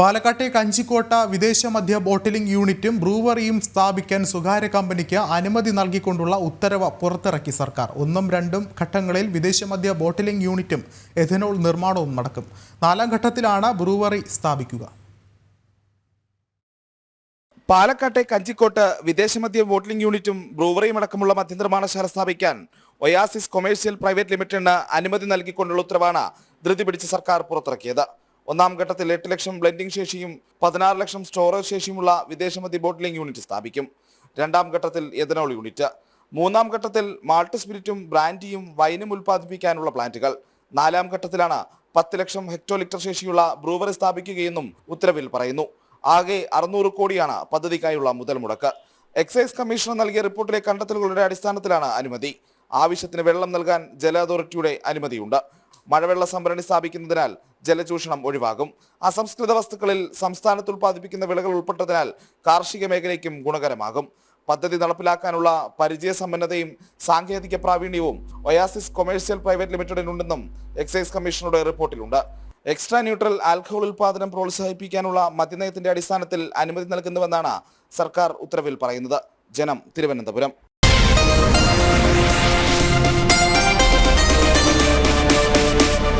പാലക്കാട്ടെ കഞ്ചിക്കോട്ട വിദേശ മദ്യ ബോട്ടിലിംഗ് യൂണിറ്റും ബ്രൂവറിയും സ്ഥാപിക്കാൻ സ്വകാര്യ കമ്പനിക്ക് അനുമതി നൽകിക്കൊണ്ടുള്ള ഉത്തരവ് പുറത്തിറക്കി സർക്കാർ. ഒന്നും രണ്ടും ഘട്ടങ്ങളിൽ വിദേശ മദ്യ ബോട്ടിലിംഗ് യൂണിറ്റും എഥനോൾ നിർമ്മാണവും നടക്കും. നാലാം ഘട്ടത്തിലാണ് ബ്രൂവറി സ്ഥാപിക്കുക. പാലക്കാട്ടെ കഞ്ചിക്കോട്ട് വിദേശമദ്യ ബോട്ടിലിംഗ് യൂണിറ്റും ബ്രൂവറിയും അടക്കമുള്ള മദ്യനിർമ്മാണശാല സ്ഥാപിക്കാൻ ഒയാസിസ് കൊമേഴ്സ്യൽ പ്രൈവറ്റ് ലിമിറ്റഡിന് അനുമതി നൽകിക്കൊണ്ടുള്ള ഉത്തരവാണ് ധൃതി പിടിച്ച് സർക്കാർ പുറത്തിറക്കിയത്. ഒന്നാം ഘട്ടത്തിൽ എട്ട് ലക്ഷം ബ്ലെൻഡിംഗ് ശേഷിയും പതിനാറ് ലക്ഷം സ്റ്റോറേജ് ശേഷിയുമുള്ള വിദേശമതി ബോട്ടിലിംഗ് യൂണിറ്റ് സ്ഥാപിക്കും. രണ്ടാം ഘട്ടത്തിൽ എഥനോൾ യൂണിറ്റ് മൂന്നാം ഘട്ടത്തിൽ മാൾട്ട് സ്പിരിറ്റും ബ്രാൻഡിയും വൈനും ഉൽപ്പാദിപ്പിക്കാനുള്ള പ്ലാന്റുകൾ നാലാം ഘട്ടത്തിലാണ് പത്ത് ലക്ഷം ഹെക്ടോ ലിറ്റർ ശേഷിയുള്ള ബ്രൂവറി സ്ഥാപിക്കുകയെന്നും ഉത്തരവിൽ പറയുന്നു. ആകെ അറുന്നൂറ് കോടിയാണ് പദ്ധതിക്കായുള്ള മുതൽ മുടക്ക്. എക്സൈസ് കമ്മീഷണർ നൽകിയ റിപ്പോർട്ടിലെ കണ്ടെത്തലുകളുടെ അടിസ്ഥാനത്തിലാണ് അനുമതി. ആവശ്യത്തിന് വെള്ളം നൽകാൻ ജല അതോറിറ്റിയുടെ അനുമതിയുണ്ട്. മഴവെള്ള സംഭരണി സ്ഥാപിക്കുന്നതിനാൽ ജലചൂഷണം ഒഴിവാകും. അസംസ്കൃത വസ്തുക്കളിൽ സംസ്ഥാനത്ത് ഉൽപ്പാദിപ്പിക്കുന്ന വിളകൾ ഉൾപ്പെട്ടതിനാൽ കാർഷിക മേഖലയ്ക്കും ഗുണകരമാകും. പദ്ധതി നടപ്പിലാക്കാനുള്ള പരിചയസമ്പന്നതയും സാങ്കേതിക പ്രാവീണ്യവും ഒയാസിസ് കൊമേഴ്സ്യൽ പ്രൈവറ്റ് ലിമിറ്റഡിനുണ്ടെന്നും എക്സൈസ് കമ്മീഷണറുടെ റിപ്പോർട്ടിലുണ്ട്. എക്സ്ട്രാ ന്യൂട്രൽ ആൽക്കഹോൾ ഉൽപാദനം പ്രോത്സാഹിപ്പിക്കാനുള്ള മദ്യനയത്തിന്റെ അടിസ്ഥാനത്തിൽ അനുമതി നൽകുന്നുവെന്നാണ് സർക്കാർ ഉത്തരവിൽ പറയുന്നത്. ജനം തിരുവനന്തപുരം.